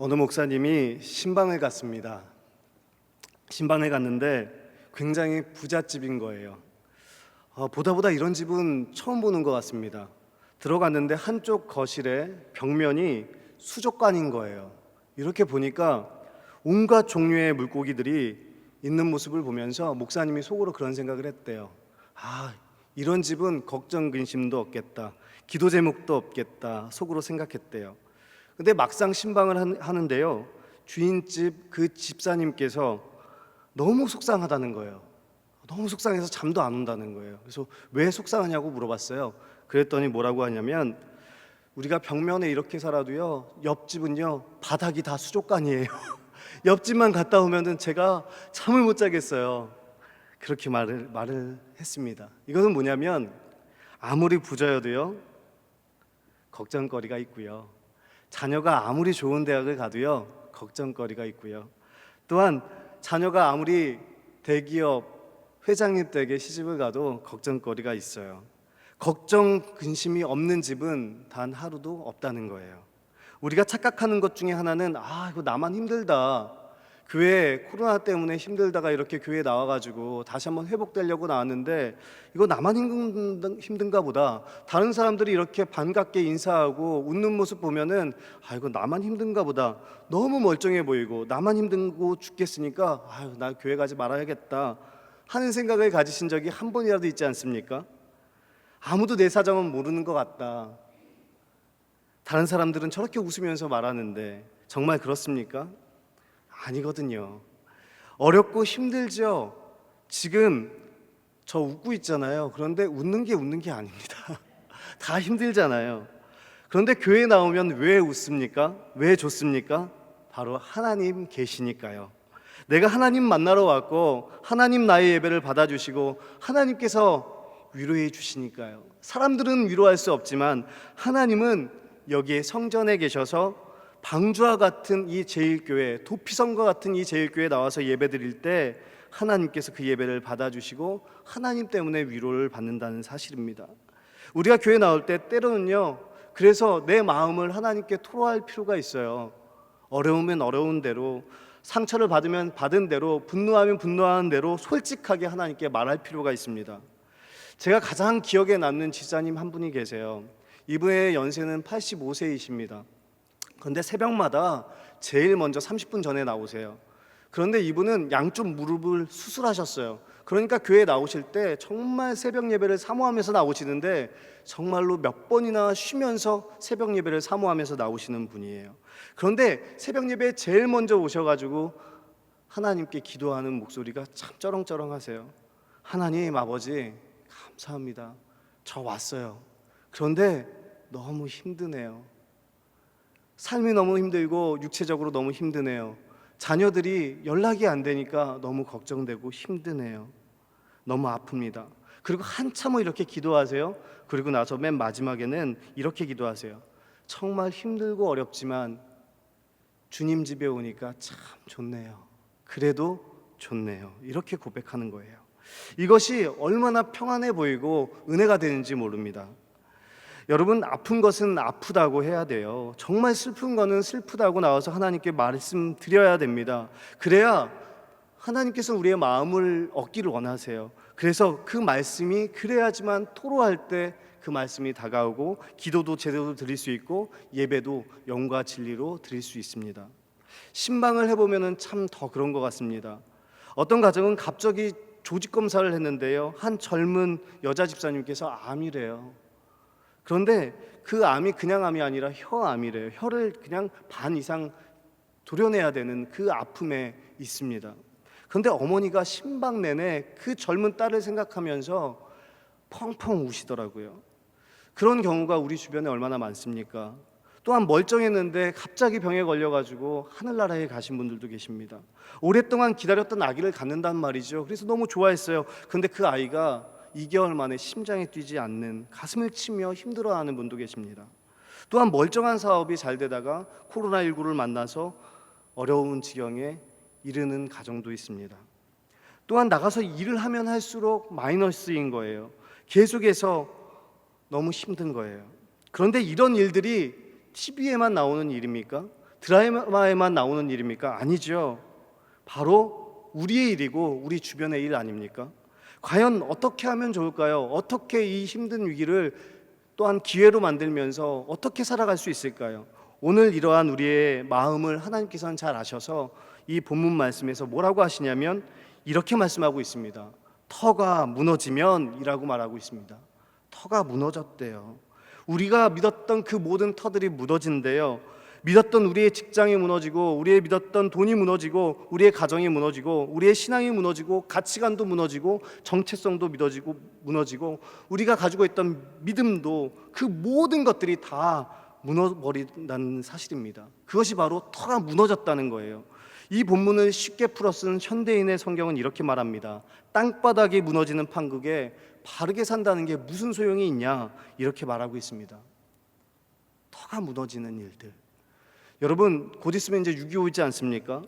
어느 목사님이 신방을 갔습니다. 신방에 갔는데 굉장히 부잣집인 거예요. 어, 보다 보다 이런 집은 처음 보는 것 같습니다. 들어갔는데 한쪽 거실에 벽면이 수족관인 거예요. 이렇게 보니까 온갖 종류의 물고기들이 있는 모습을 보면서 목사님이 속으로 그런 생각을 했대요. 아, 이런 집은 걱정 근심도 없겠다. 기도 제목도 없겠다. 속으로 생각했대요. 근데 막상 신방을 한- 하는데요. 주인집 그 집사님께서 너무 속상하다는 거예요. 너무 속상해서 잠도 안 온다는 거예요. 그래서 왜 속상하냐고 물어봤어요. 그랬더니 뭐라고 하냐면 우리가 벽면에 이렇게 살아도요. 옆집은요. 바닥이 다 수족관이에요. 옆집만 갔다 오면은 제가 잠을 못 자겠어요. 그렇게 말을 말을 했습니다. 이것은 뭐냐면 아무리 부자여도요. 걱정거리가 있고요. 자녀가 아무리 좋은 대학을 가도요. 걱정거리가 있고요. 또한 자녀가 아무리 대기업 회장님 댁에 시집을 가도 걱정거리가 있어요. 걱정 근심이 없는 집은 단 하루도 없다는 거예요. 우리가 착각하는 것 중에 하나는 아 이거 나만 힘들다. 교회 코로나 때문에 힘들다가 이렇게 교회 나와가지고 다시 한번 회복되려고 나왔는데 이거 나만 힘든, 힘든가 보다. 다른 사람들이 이렇게 반갑게 인사하고 웃는 모습 보면은 아 이거 나만 힘든가 보다. 너무 멀쩡해 보이고 나만 힘들고 죽겠으니까 아유 나 교회 가지 말아야겠다 하는 생각을 가지신 적이 한 번이라도 있지 않습니까? 아무도 내 사정은 모르는 것 같다. 다른 사람들은 저렇게 웃으면서 말하는데 정말 그렇습니까? 아니거든요. 어렵고 힘들죠. 지금 저 웃고 있잖아요. 그런데 웃는 게 웃는 게 아닙니다. 다 힘들잖아요. 그런데 교회 나오면 왜 웃습니까? 왜 좋습니까? 바로 하나님 계시니까요. 내가 하나님 만나러 왔고 하나님 나의 예배를 받아주시고 하나님께서 위로해 주시니까요. 사람들은 위로할 수 없지만 하나님은 여기에 성전에 계셔서 방주와 같은 이 제일교회, 도피성과 같은 이 제일교회에 나와서 예배드릴 때 하나님께서 그 예배를 받아주시고 하나님 때문에 위로를 받는다는 사실입니다. 우리가 교회 나올 때 때로는요, 그래서 내 마음을 하나님께 토로할 필요가 있어요. 어려우면 어려운 대로, 상처를 받으면 받은 대로, 분노하면 분노하는 대로 솔직하게 하나님께 말할 필요가 있습니다. 제가 가장 기억에 남는 지사님 한 분이 계세요. 이분의 연세는 85세이십니다. 그런데 새벽마다 제일 먼저 30분 전에 나오세요. 그런데 이분은 양쪽 무릎을 수술하셨어요. 그러니까 교회 나오실 때 정말 새벽 예배를 사모하면서 나오시는데 정말로 몇 번이나 쉬면서 새벽 예배를 사모하면서 나오시는 분이에요. 그런데 새벽 예배에 제일 먼저 오셔가지고 하나님께 기도하는 목소리가 참 쩌렁쩌렁하세요. 하나님 아버지 감사합니다. 저 왔어요. 그런데 너무 힘드네요. 삶이 너무 힘들고 육체적으로 너무 힘드네요. 자녀들이 연락이 안 되니까 너무 걱정되고 힘드네요. 너무 아픕니다. 그리고 한참을 이렇게 기도하세요. 그리고 나서 맨 마지막에는 이렇게 기도하세요. 정말 힘들고 어렵지만 주님 집에 오니까 참 좋네요. 그래도 좋네요. 이렇게 고백하는 거예요. 이것이 얼마나 평안해 보이고 은혜가 되는지 모릅니다. 여러분 아픈 것은 아프다고 해야 돼요. 정말 슬픈 거는 슬프다고 나와서 하나님께 말씀드려야 됩니다. 그래야 하나님께서 우리의 마음을 얻기를 원하세요. 그래서 그 말씀이 그래야지만 토로할 때 그 말씀이 다가오고 기도도 제대로 드릴 수 있고 예배도 영과 진리로 드릴 수 있습니다. 신방을 해보면은 참 더 그런 것 같습니다. 어떤 가정은 갑자기 조직 검사를 했는데요. 한 젊은 여자 집사님께서 암이래요. 그런데 그 암이 그냥 암이 아니라 혀암이래요. 혀를 그냥 반 이상 도려내야 되는 그 아픔에 있습니다. 그런데 어머니가 신방 내내 그 젊은 딸을 생각하면서 펑펑 우시더라고요. 그런 경우가 우리 주변에 얼마나 많습니까? 또한 멀쩡했는데 갑자기 병에 걸려가지고 하늘나라에 가신 분들도 계십니다. 오랫동안 기다렸던 아기를 갖는단 말이죠. 그래서 너무 좋아했어요. 근데 그 아이가 2개월 만에 심장이 뛰지 않는 가슴을 치며 힘들어하는 분도 계십니다. 또한 멀쩡한 사업이 잘 되다가 코로나19를 만나서 어려운 지경에 이르는 가정도 있습니다. 또한 나가서 일을 하면 할수록 마이너스인 거예요. 계속해서 너무 힘든 거예요. 그런데 이런 일들이 TV에만 나오는 일입니까? 드라마에만 나오는 일입니까? 아니죠. 바로 우리의 일이고 우리 주변의 일 아닙니까? 과연 어떻게 하면 좋을까요? 어떻게 이 힘든 위기를 또한 기회로 만들면서 어떻게 살아갈 수 있을까요? 오늘 이러한 우리의 마음을 하나님께서는 잘 아셔서 이 본문 말씀에서 뭐라고 하시냐면 이렇게 말씀하고 있습니다. 터가 무너지면이라고 말하고 있습니다. 터가 무너졌대요. 우리가 믿었던 그 모든 터들이 무너진대요. 믿었던 우리의 직장이 무너지고 우리의 믿었던 돈이 무너지고 우리의 가정이 무너지고 우리의 신앙이 무너지고 가치관도 무너지고 정체성도 무너지고 무너지고 우리가 가지고 있던 믿음도 그 모든 것들이 다 무너버린다는 사실입니다. 그것이 바로 터가 무너졌다는 거예요. 이 본문을 쉽게 풀어 쓴 현대인의 성경은 이렇게 말합니다. 땅바닥이 무너지는 판국에 바르게 산다는 게 무슨 소용이 있냐 이렇게 말하고 있습니다. 터가 무너지는 일들. 여러분 곧 있으면 이제 6.25이지 않습니까?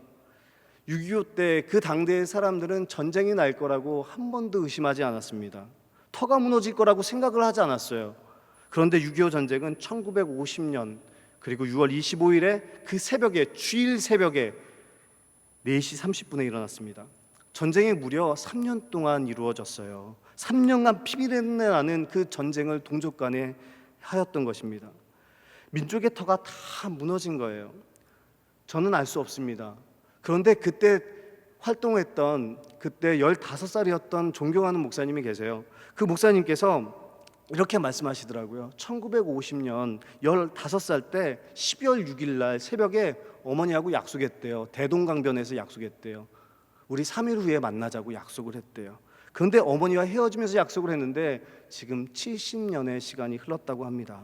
6.25 때 그 당대의 사람들은 전쟁이 날 거라고 한 번도 의심하지 않았습니다. 터가 무너질 거라고 생각을 하지 않았어요. 그런데 6.25 전쟁은 1950년 그리고 6월 25일에 그 새벽에 주일 새벽에 4시 30분에 일어났습니다. 전쟁이 무려 3년 동안 이루어졌어요. 3년간 피비린내 나는 그 전쟁을 동족 간에 하였던 것입니다. 민족의 터가 다 무너진 거예요. 저는 알 수 없습니다. 그런데 그때 활동했던 그때 15살이었던 존경하는 목사님이 계세요. 그 목사님께서 이렇게 말씀하시더라고요. 1950년 15살 때 12월 6일 날 새벽에 어머니하고 약속했대요. 대동강변에서 약속했대요. 우리 3일 후에 만나자고 약속을 했대요. 그런데 어머니와 헤어지면서 약속을 했는데 지금 70년의 시간이 흘렀다고 합니다.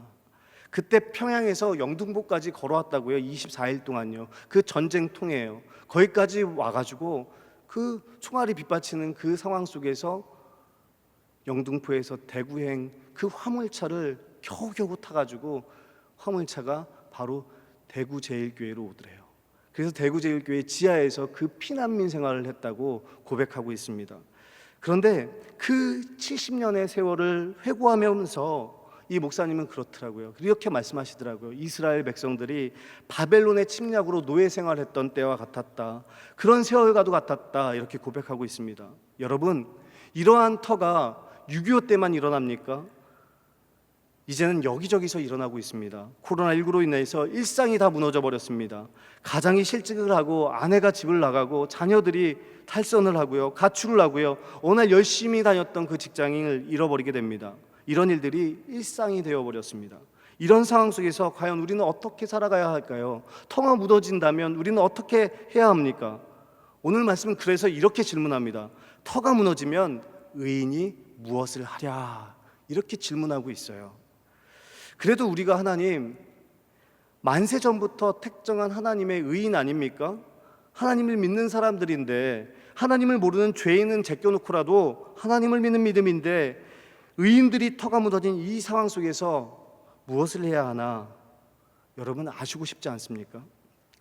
그때 평양에서 영등포까지 걸어왔다고요. 24일 동안요. 그 전쟁통이에요. 거기까지 와가지고 그 총알이 빗받치는 그 상황 속에서 영등포에서 대구행 그 화물차를 겨우겨우 타가지고 화물차가 바로 대구 제일교회로 오더래요. 그래서 대구 제일교회 지하에서 그 피난민 생활을 했다고 고백하고 있습니다. 그런데 그 70년의 세월을 회고하면서 이 목사님은 그렇더라고요. 이렇게 말씀하시더라고요. 이스라엘 백성들이 바벨론의 침략으로 노예 생활했던 때와 같았다. 그런 세월과도 같았다. 이렇게 고백하고 있습니다. 여러분, 이러한 터가 6.25 때만 일어납니까? 이제는 여기저기서 일어나고 있습니다. 코로나19로 인해서 일상이 다 무너져 버렸습니다. 가장이 실직을 하고 아내가 집을 나가고 자녀들이 탈선을 하고요. 가출을 하고요. 오늘 열심히 다녔던 그 직장인을 잃어버리게 됩니다. 이런 일들이 일상이 되어 버렸습니다. 이런 상황 속에서 과연 우리는 어떻게 살아가야 할까요? 터가 무너진다면 우리는 어떻게 해야 합니까? 오늘 말씀은 그래서 이렇게 질문합니다. 터가 무너지면 의인이 무엇을 하랴? 이렇게 질문하고 있어요. 그래도 우리가 하나님 만세 전부터 택정한 하나님의 의인 아닙니까? 하나님을 믿는 사람들인데 하나님을 모르는 죄인은 제껴놓고라도 하나님을 믿는 믿음인데 의인들이 터가 묻어진 이 상황 속에서 무엇을 해야 하나 여러분 아시고 싶지 않습니까?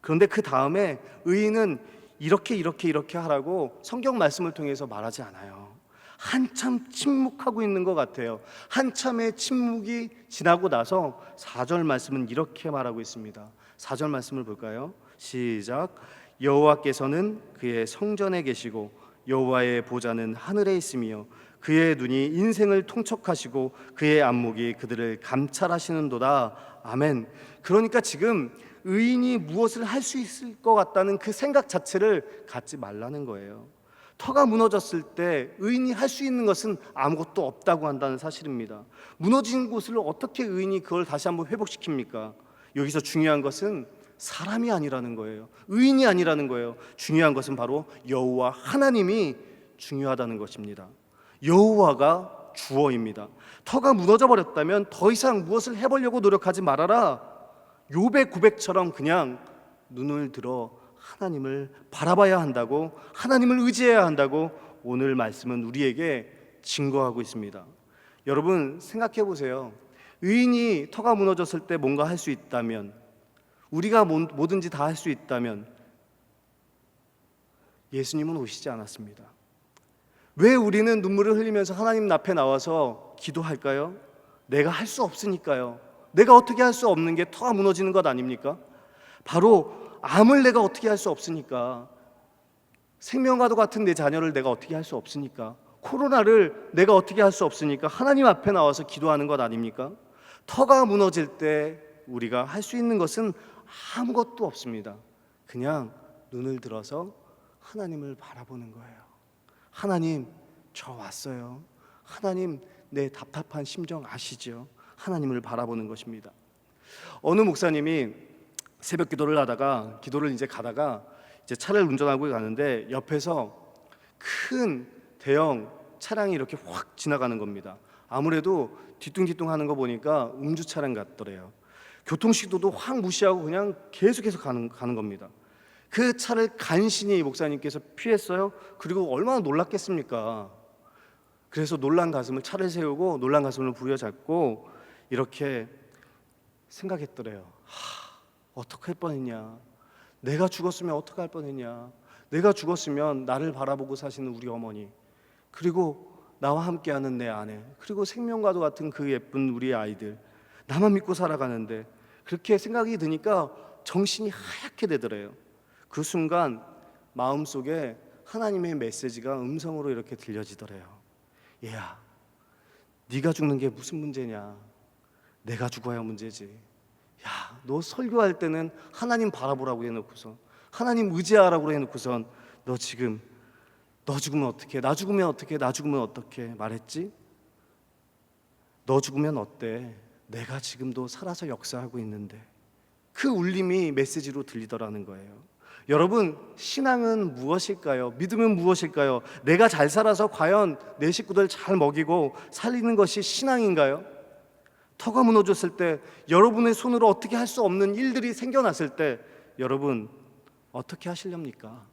그런데 그 다음에 의인은 이렇게 이렇게 이렇게 하라고 성경 말씀을 통해서 말하지 않아요. 한참 침묵하고 있는 것 같아요. 한참의 침묵이 지나고 나서 4절 말씀은 이렇게 말하고 있습니다. 4절 말씀을 볼까요? 시작. 여호와께서는 그의 성전에 계시고 여호와의 보좌는 하늘에 있으며 그의 눈이 인생을 통촉하시고 그의 안목이 그들을 감찰하시는도다. 아멘. 그러니까 지금 의인이 무엇을 할 수 있을 것 같다는 그 생각 자체를 갖지 말라는 거예요. 터가 무너졌을 때 의인이 할 수 있는 것은 아무것도 없다고 한다는 사실입니다. 무너진 곳을 어떻게 의인이 그걸 다시 한번 회복시킵니까? 여기서 중요한 것은 사람이 아니라는 거예요. 의인이 아니라는 거예요. 중요한 것은 바로 여호와 하나님이 중요하다는 것입니다. 여호와가 주어입니다. 터가 무너져 버렸다면 더 이상 무엇을 해보려고 노력하지 말아라. 요배 고백처럼 그냥 눈을 들어 하나님을 바라봐야 한다고 하나님을 의지해야 한다고 오늘 말씀은 우리에게 증거하고 있습니다. 여러분 생각해 보세요. 의인이 터가 무너졌을 때 뭔가 할 수 있다면 우리가 뭐든지 다 할 수 있다면 예수님은 오시지 않았습니다. 왜 우리는 눈물을 흘리면서 하나님 앞에 나와서 기도할까요? 내가 할 수 없으니까요. 내가 어떻게 할 수 없는 게 터가 무너지는 것 아닙니까? 바로 암을 내가 어떻게 할 수 없으니까 생명과도 같은 내 자녀를 내가 어떻게 할 수 없으니까 코로나를 내가 어떻게 할 수 없으니까 하나님 앞에 나와서 기도하는 것 아닙니까? 터가 무너질 때 우리가 할 수 있는 것은 아무것도 없습니다. 그냥 눈을 들어서 하나님을 바라보는 거예요. 하나님, 저 왔어요. 하나님, 내 답답한 심정 아시죠? 하나님을 바라보는 것입니다. 어느 목사님이 새벽 기도를 하다가 기도를 이제 가다가 이제 차를 운전하고 가는데 옆에서 큰 대형 차량이 이렇게 확 지나가는 겁니다. 아무래도 뒤뚱뒤뚱 하는 거 보니까 음주 차량 같더래요. 교통시도도 확 무시하고 그냥 계속해서 가는 가는 겁니다. 그 차를 간신히 목사님께서 피했어요. 그리고 얼마나 놀랐겠습니까? 그래서 놀란 가슴을 차를 세우고 놀란 가슴을 부여잡고 이렇게 생각했더래요. 하, 어떻게 할 뻔했냐? 내가 죽었으면 어떻게 할 뻔했냐? 내가 죽었으면 나를 바라보고 사시는 우리 어머니, 그리고 나와 함께하는 내 아내, 그리고 생명과도 같은 그 예쁜 우리 아이들, 나만 믿고 살아가는데 그렇게 생각이 드니까 정신이 하얗게 되더래요. 그 순간 마음 속에 하나님의 메시지가 음성으로 이렇게 들려지더래요. 얘야, 네가 죽는 게 무슨 문제냐? 내가 죽어야 문제지. 야, 너 설교할 때는 하나님 바라보라고 해놓고서 하나님 의지하라고 해놓고선 너 지금 너 죽으면 어떻게? 나 죽으면 어떻게? 나 죽으면 어떻게? 말했지? 너 죽으면 어때? 내가 지금도 살아서 역사하고 있는데 그 울림이 메시지로 들리더라는 거예요. 여러분 신앙은 무엇일까요? 믿음은 무엇일까요? 내가 잘 살아서 과연 내 식구들 잘 먹이고 살리는 것이 신앙인가요? 터가 무너졌을 때 여러분의 손으로 어떻게 할 수 없는 일들이 생겨났을 때 여러분 어떻게 하시렵니까?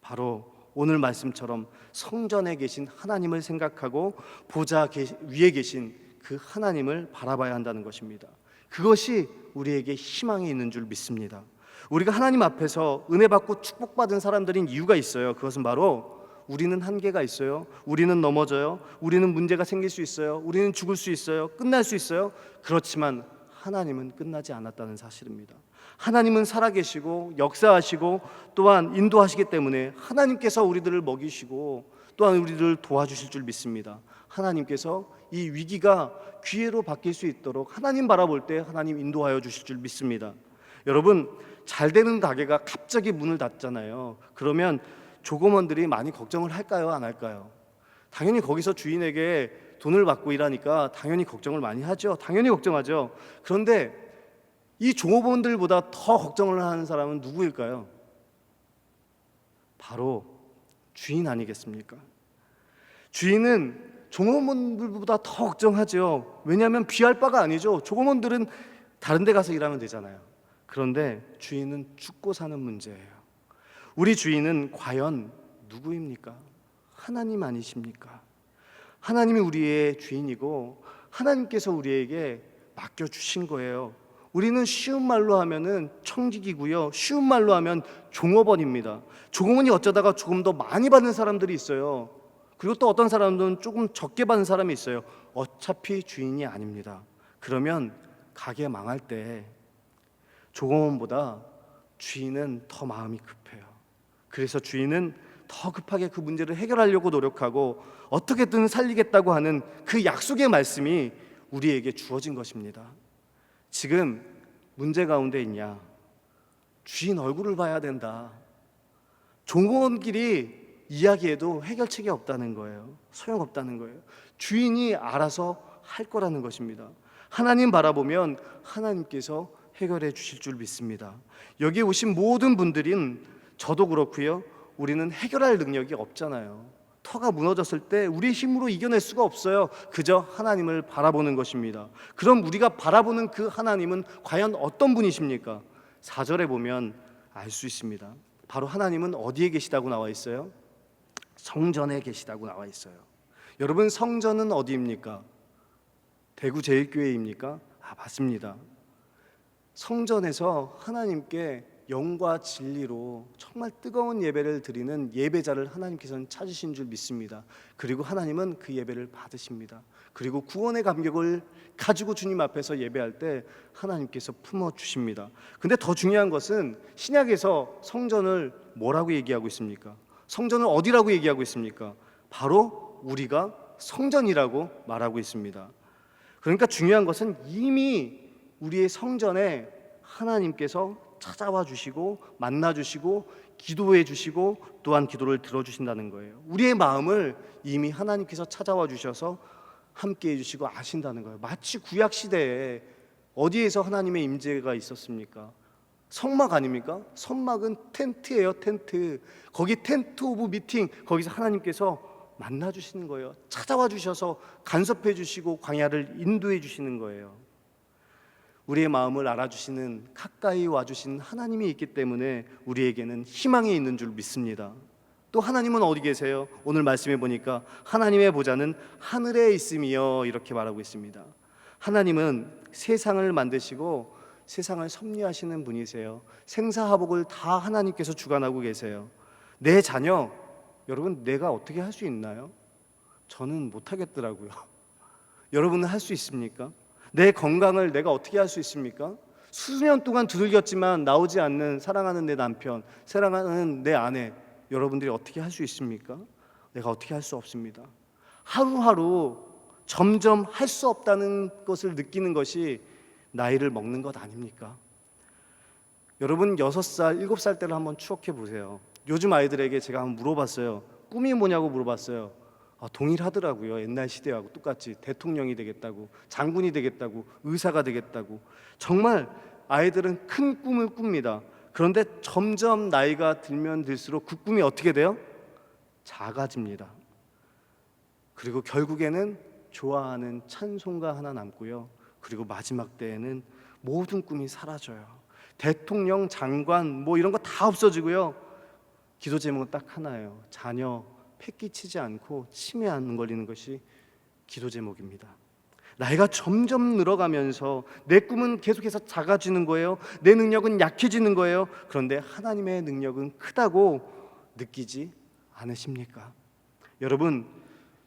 바로 오늘 말씀처럼 성전에 계신 하나님을 생각하고 보좌 위에 계신 그 하나님을 바라봐야 한다는 것입니다. 그것이 우리에게 희망이 있는 줄 믿습니다. 우리가 하나님 앞에서 은혜 받고 축복받은 사람들인 이유가 있어요. 그것은 바로 우리는 한계가 있어요. 우리는 넘어져요. 우리는 문제가 생길 수 있어요. 우리는 죽을 수 있어요. 끝날 수 있어요. 그렇지만 하나님은 끝나지 않았다는 사실입니다. 하나님은 살아계시고 역사하시고 또한 인도하시기 때문에 하나님께서 우리들을 먹이시고 또한 우리들을 도와주실 줄 믿습니다. 하나님께서 이 위기가 기회로 바뀔 수 있도록 하나님 바라볼 때 하나님 인도하여 주실 줄 믿습니다. 여러분 잘 되는 가게가 갑자기 문을 닫잖아요. 그러면 조금원들이 많이 걱정을 할까요? 안 할까요? 당연히 거기서 주인에게 돈을 받고 일하니까 당연히 걱정을 많이 하죠. 당연히 걱정하죠. 그런데 이 종업원들보다 더 걱정을 하는 사람은 누구일까요? 바로 주인 아니겠습니까? 주인은 종업원들보다 더 걱정하죠. 왜냐하면 비할 바가 아니죠. 종업원들은 다른 데 가서 일하면 되잖아요. 그런데 주인은 죽고 사는 문제예요. 우리 주인은 과연 누구입니까? 하나님 아니십니까? 하나님이 우리의 주인이고 하나님께서 우리에게 맡겨 주신 거예요. 우리는 쉬운 말로 하면은 청직이고요. 쉬운 말로 하면 종업원입니다. 종업원이 어쩌다가 조금 더 많이 받는 사람들이 있어요. 그리고 또 어떤 사람들은 조금 적게 받는 사람이 있어요. 어차피 주인이 아닙니다. 그러면 가게 망할 때 종업원보다 주인은 더 마음이 급해요. 그래서 주인은 더 급하게 그 문제를 해결하려고 노력하고 어떻게든 살리겠다고 하는 그 약속의 말씀이 우리에게 주어진 것입니다. 지금 문제 가운데 있냐? 주인 얼굴을 봐야 된다. 종업원끼리 이야기해도 해결책이 없다는 거예요. 소용없다는 거예요. 주인이 알아서 할 거라는 것입니다. 하나님 바라보면 하나님께서 해결해 주실 줄 믿습니다. 여기 오신 모든 분들은 저도 그렇고요. 우리는 해결할 능력이 없잖아요. 터가 무너졌을 때 우리의 힘으로 이겨낼 수가 없어요. 그저 하나님을 바라보는 것입니다. 그럼 우리가 바라보는 그 하나님은 과연 어떤 분이십니까? 4절에 보면 알 수 있습니다. 바로 하나님은 어디에 계시다고 나와 있어요? 성전에 계시다고 나와 있어요. 여러분 성전은 어디입니까? 대구 제일교회입니까? 아, 맞습니다. 성전에서 하나님께 영과 진리로 정말 뜨거운 예배를 드리는 예배자를 하나님께서는 찾으신 줄 믿습니다. 그리고 하나님은 그 예배를 받으십니다. 그리고 구원의 감격을 가지고 주님 앞에서 예배할 때 하나님께서 품어 주십니다. 근데 더 중요한 것은 신약에서 성전을 뭐라고 얘기하고 있습니까? 성전을 어디라고 얘기하고 있습니까? 바로 우리가 성전이라고 말하고 있습니다. 그러니까 중요한 것은 이미 우리의 성전에 하나님께서 찾아와 주시고 만나 주시고 기도해 주시고 또한 기도를 들어 주신다는 거예요. 우리의 마음을 이미 하나님께서 찾아와 주셔서 함께 해 주시고 아신다는 거예요. 마치 구약 시대에 어디에서 하나님의 임재가 있었습니까? 성막 아닙니까? 성막은 텐트예요, 텐트. 거기 텐트 오브 미팅 거기서 하나님께서 만나 주시는 거예요. 찾아와 주셔서 간섭해 주시고 광야를 인도해 주시는 거예요. 우리의 마음을 알아주시는 가까이 와주신 하나님이 있기 때문에 우리에게는 희망이 있는 줄 믿습니다. 또 하나님은 어디 계세요? 오늘 말씀해 보니까 하나님의 보좌는 하늘에 있음이요 이렇게 말하고 있습니다. 하나님은 세상을 만드시고 세상을 섭리하시는 분이세요. 생사화복을 다 하나님께서 주관하고 계세요. 내 자녀 여러분 내가 어떻게 할 수 있나요? 저는 못 하겠더라고요. 여러분은 할 수 있습니까? 내 건강을 내가 어떻게 할 수 있습니까? 수년 동안 두들겼지만 나오지 않는 사랑하는 내 남편, 사랑하는 내 아내, 여러분들이 어떻게 할 수 있습니까? 내가 어떻게 할 수 없습니다. 하루하루 점점 할 수 없다는 것을 느끼는 것이 나이를 먹는 것 아닙니까? 여러분 여섯 살, 일곱 살 때를 한번 추억해 보세요. 요즘 아이들에게 제가 한번 물어봤어요. 꿈이 뭐냐고 물어봤어요. 아, 동일하더라고요. 옛날 시대하고 똑같이 대통령이 되겠다고, 장군이 되겠다고, 의사가 되겠다고. 정말 아이들은 큰 꿈을 꿉니다. 그런데 점점 나이가 들면 들수록 그 꿈이 어떻게 돼요? 작아집니다. 그리고 결국에는 좋아하는 찬송가 하나 남고요. 그리고 마지막 때에는 모든 꿈이 사라져요. 대통령, 장관 뭐 이런 거 다 없어지고요. 기도 제목은 딱 하나예요. 자녀 패기치지 않고 치매 안 걸리는 것이 기도 제목입니다. 나이가 점점 늘어가면서 내 꿈은 계속해서 작아지는 거예요. 내 능력은 약해지는 거예요. 그런데 하나님의 능력은 크다고 느끼지 않으십니까? 여러분,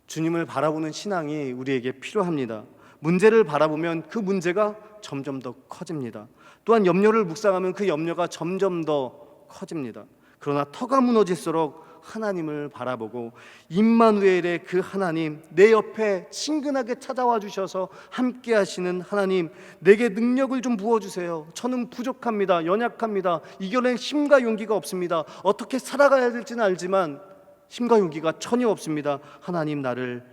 주님을 바라보는 신앙이 우리에게 필요합니다. 문제를 바라보면 그 문제가 점점 더 커집니다. 또한 염려를 묵상하면 그 염려가 점점 더 커집니다. 그러나 터가 무너질수록 하나님을 바라보고 임마누엘의 그 하나님 내 옆에 친근하게 찾아와 주셔서 함께 하시는 하나님 내게 능력을 좀 부어 주세요. 저는 부족합니다. 연약합니다. 이겨낼 힘과 용기가 없습니다. 어떻게 살아가야 될지는 알지만 힘과 용기가 전혀 없습니다. 하나님 나를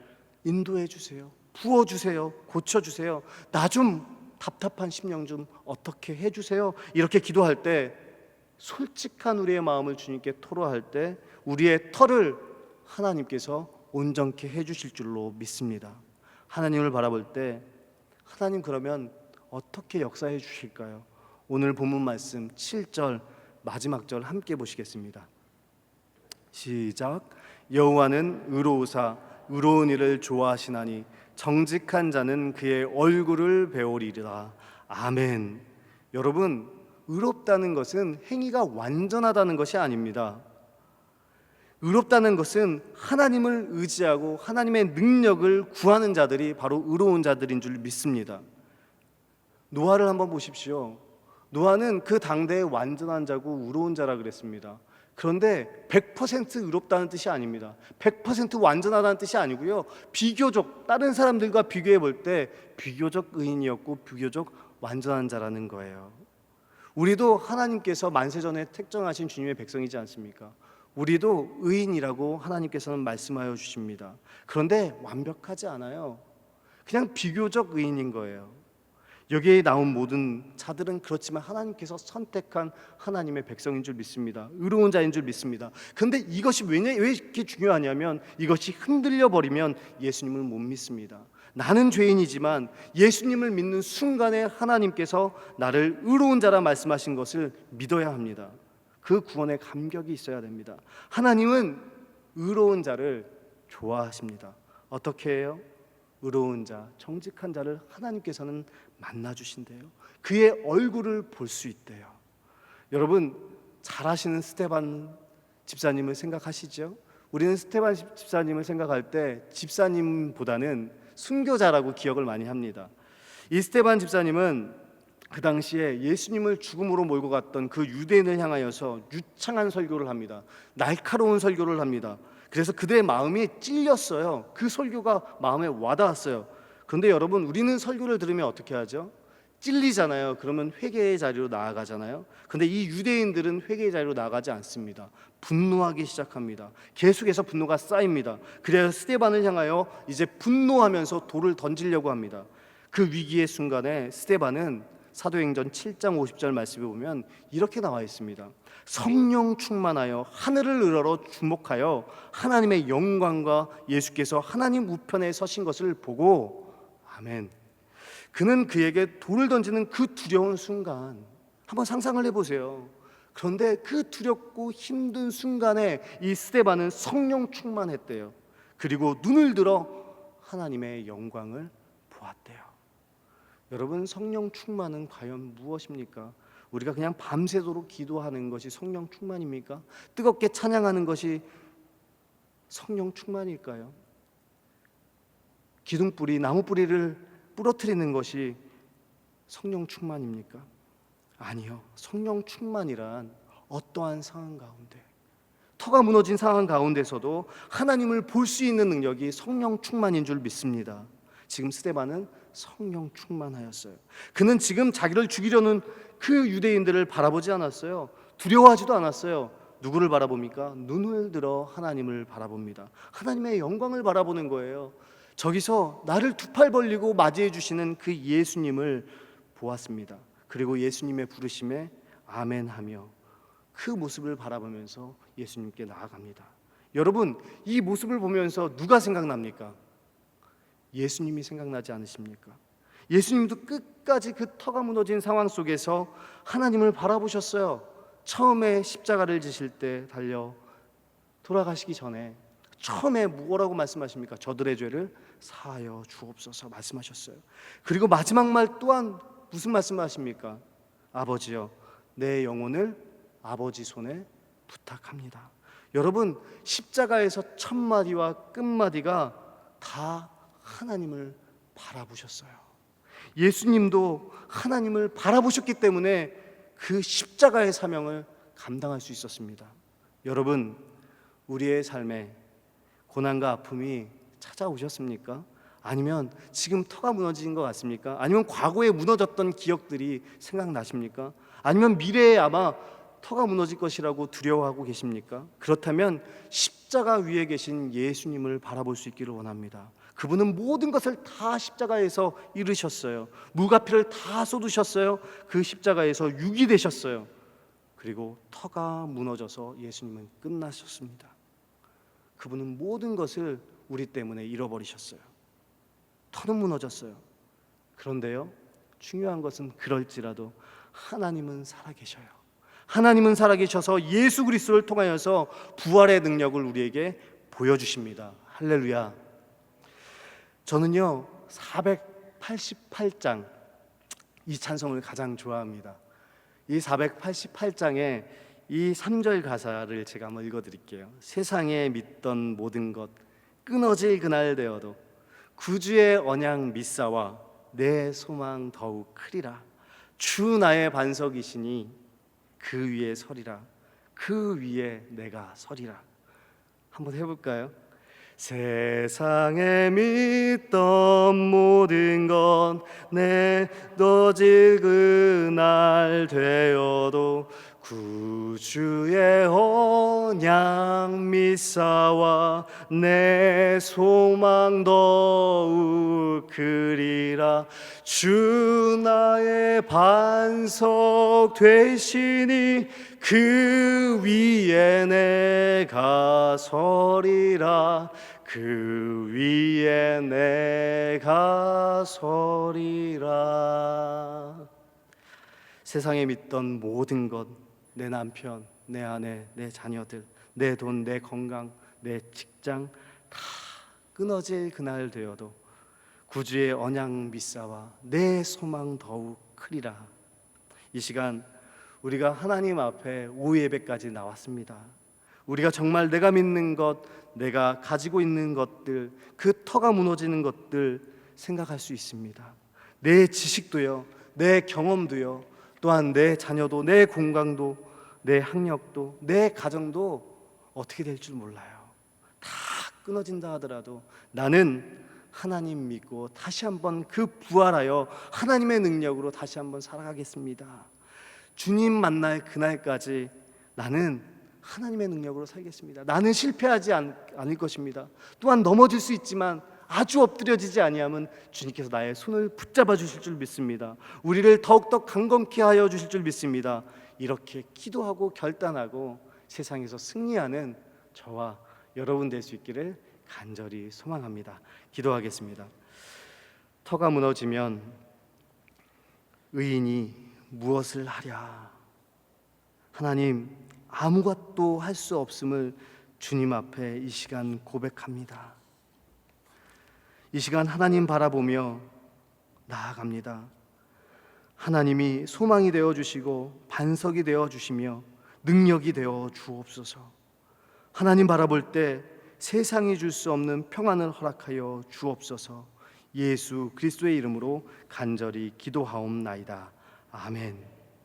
인도해 주세요. 부어 주세요. 고쳐 주세요. 나 좀 답답한 심령 좀 어떻게 해 주세요. 이렇게 기도할 때 솔직한 우리의 마음을 주님께 토로할 때 우리의 털을 하나님께서 온전케 해 주실 줄로 믿습니다. 하나님을 바라볼 때 하나님 그러면 어떻게 역사해 주실까요? 오늘 본문 말씀 7절 마지막 절 함께 보시겠습니다. 시작 여호와는 의로우사 의로운 일을 좋아하시나니 정직한 자는 그의 얼굴을 배우리라 아멘 여러분 의롭다는 것은 행위가 완전하다는 것이 아닙니다 의롭다는 것은 하나님을 의지하고 하나님의 능력을 구하는 자들이 바로 의로운 자들인 줄 믿습니다 노아를 한번 보십시오 노아는 그 당대의 완전한 자고 의로운 자라 그랬습니다 그런데 100% 의롭다는 뜻이 아닙니다. 100% 완전하다는 뜻이 아니고요. 비교적 다른 사람들과 비교해 볼 때 비교적 의인이었고 비교적 완전한 자라는 거예요. 우리도 하나님께서 만세전에 택정하신 주님의 백성이지 않습니까? 우리도 의인이라고 하나님께서는 말씀하여 주십니다. 그런데 완벽하지 않아요. 그냥 비교적 의인인 거예요. 여기에 나온 모든 자들은 그렇지만 하나님께서 선택한 하나님의 백성인 줄 믿습니다. 의로운 자인 줄 믿습니다. 그런데 이것이 왜, 왜 이렇게 중요하냐면 이것이 흔들려 버리면 예수님을 못 믿습니다. 나는 죄인이지만 예수님을 믿는 순간에 하나님께서 나를 의로운 자라 말씀하신 것을 믿어야 합니다. 그 구원의 감격이 있어야 됩니다. 하나님은 의로운 자를 좋아하십니다. 어떻게 해요? 의로운 자, 정직한 자를 하나님께서는 만나 주신대요. 그의 얼굴을 볼 수 있대요. 여러분 잘 아시는 스테반 집사님을 생각하시죠? 우리는 스테반 집- 집사님을 생각할 때 집사님보다는 순교자라고 기억을 많이 합니다. 이 스테반 집사님은 그 당시에 예수님을 죽음으로 몰고 갔던 그 유대인을 향하여서 유창한 설교를 합니다. 날카로운 설교를 합니다. 그래서 그들의 마음이 찔렸어요. 그 설교가 마음에 와닿았어요. 그런데 여러분 우리는 설교를 들으면 어떻게 하죠? 찔리잖아요. 그러면 회개의 자리로 나아가잖아요. 근데 이 유대인들은 회개의 자리로 나아가지 않습니다. 분노하기 시작합니다. 계속해서 분노가 쌓입니다. 그래서 스테반을 향하여 이제 분노하면서 돌을 던지려고 합니다. 그 위기의 순간에 스테반은 사도행전 7장 50절 말씀에 보면 이렇게 나와 있습니다. 성령 충만하여 하늘을 으러러 주목하여 하나님의 영광과 예수께서 하나님 우편에 서신 것을 보고 아멘. 그는 그에게 돌을 던지는 그 두려운 순간 한번 상상을 해보세요. 그런데 그 두렵고 힘든 순간에 이 스테반은 성령 충만했대요. 그리고 눈을 들어 하나님의 영광을 보았대요. 여러분 성령 충만은 과연 무엇입니까? 우리가 그냥 밤새도록 기도하는 것이 성령 충만입니까? 뜨겁게 찬양하는 것이 성령 충만일까요? 기둥 뿌리, 나무 뿌리를 부러뜨리는 것이 성령 충만입니까? 아니요. 성령 충만이란 어떠한 상황 가운데 터가 무너진 상황 가운데서도 하나님을 볼 수 있는 능력이 성령 충만인 줄 믿습니다. 지금 스테반은 성령 충만하였어요. 그는 지금 자기를 죽이려는 그 유대인들을 바라보지 않았어요. 두려워하지도 않았어요. 누구를 바라봅니까? 눈을 들어 하나님을 바라봅니다. 하나님의 영광을 바라보는 거예요. 저기서 나를 두 팔 벌리고 맞이해 주시는 그 예수님을 보았습니다. 그리고 예수님의 부르심에 아멘 하며 그 모습을 바라보면서 예수님께 나아갑니다. 여러분, 이 모습을 보면서 누가 생각납니까? 예수님이 생각나지 않으십니까? 예수님도 끝까지 그 터가 무너진 상황 속에서 하나님을 바라보셨어요. 처음에 십자가를 지실 때 달려 돌아가시기 전에 처음에 뭐라고 말씀하십니까? 저들의 죄를 사하여 주옵소서 말씀하셨어요. 그리고 마지막 말 또한 무슨 말씀하십니까? 아버지여, 내 영혼을 아버지 손에 부탁합니다. 여러분 십자가에서 첫 마디와 끝 마디가 다 하나님을 바라보셨어요. 예수님도 하나님을 바라보셨기 때문에 그 십자가의 사명을 감당할 수 있었습니다. 여러분, 우리의 삶에 고난과 아픔이 찾아오셨습니까? 아니면 지금 터가 무너진 것 같습니까? 아니면 과거에 무너졌던 기억들이 생각나십니까? 아니면 미래에 아마 터가 무너질 것이라고 두려워하고 계십니까? 그렇다면 십자가 위에 계신 예수님을 바라볼 수 있기를 원합니다. 그분은 모든 것을 다 십자가에서 이루셨어요. 무가피를 다 쏟으셨어요. 그 십자가에서 육이 되셨어요. 그리고 터가 무너져서 예수님은 끝나셨습니다. 그분은 모든 것을 우리 때문에 잃어버리셨어요. 터는 무너졌어요. 그런데요, 중요한 것은 그럴지라도 하나님은 살아계셔요. 하나님은 살아계셔서 예수 그리스도를 통하여서 부활의 능력을 우리에게 보여주십니다. 할렐루야. 저는요 488장 이 찬송을 가장 좋아합니다. 이 488장에 이 3절 가사를 제가 한번 읽어 드릴게요. 세상에 믿던 모든 것 끊어질 그날 되어도 구주의 언양 미사와 내 소망 더욱 크리라. 주 나의 반석이시니 그 위에 서리라. 그 위에 내가 서리라. 한번 해볼까요? 세상에 믿던 모든 건 내너질 그날 되어도 구주의 언양 미사와 내 소망 더욱 크리라. 주 나의 반석 되시니 그 위에 내가 서리라. 그 위에 내가 서리라. 세상에 믿던 모든 것 내 남편, 내 아내, 내 자녀들, 내 돈, 내 건강, 내 직장 다 끊어질 그날 되어도 구주의 언양 미사와 내 소망 더욱 크리라. 이 시간 우리가 하나님 앞에 오후 예배까지 나왔습니다. 우리가 정말 내가 믿는 것, 내가 가지고 있는 것들, 그 터가 무너지는 것들 생각할 수 있습니다. 내 지식도요, 내 경험도요, 또한 내 자녀도, 내 건강도, 내 학력도, 내 가정도 어떻게 될 줄 몰라요. 다 끊어진다 하더라도 나는 하나님 믿고 다시 한번 그 부활하여 하나님의 능력으로 다시 한번 살아가겠습니다. 주님 만날 그날까지 나는 하나님의 능력으로 살겠습니다. 나는 실패하지 않, 않을 것입니다. 또한 넘어질 수 있지만 아주 엎드려지지 아니하면 주님께서 나의 손을 붙잡아 주실 줄 믿습니다. 우리를 더욱더 강건케 하여 주실 줄 믿습니다. 이렇게 기도하고 결단하고 세상에서 승리하는 저와 여러분 될 수 있기를 간절히 소망합니다. 기도하겠습니다. 터가 무너지면 의인이 무엇을 하랴? 하나님 아무것도 할 수 없음을 주님 앞에 이 시간 고백합니다. 이 시간 하나님 바라보며 나아갑니다. 하나님이 소망이 되어 주시고 반석이 되어 주시며 능력이 되어 주옵소서. 하나님 바라볼 때 세상이 줄 수 없는 평안을 허락하여 주옵소서. 예수 그리스도의 이름으로 간절히 기도하옵나이다. 아멘.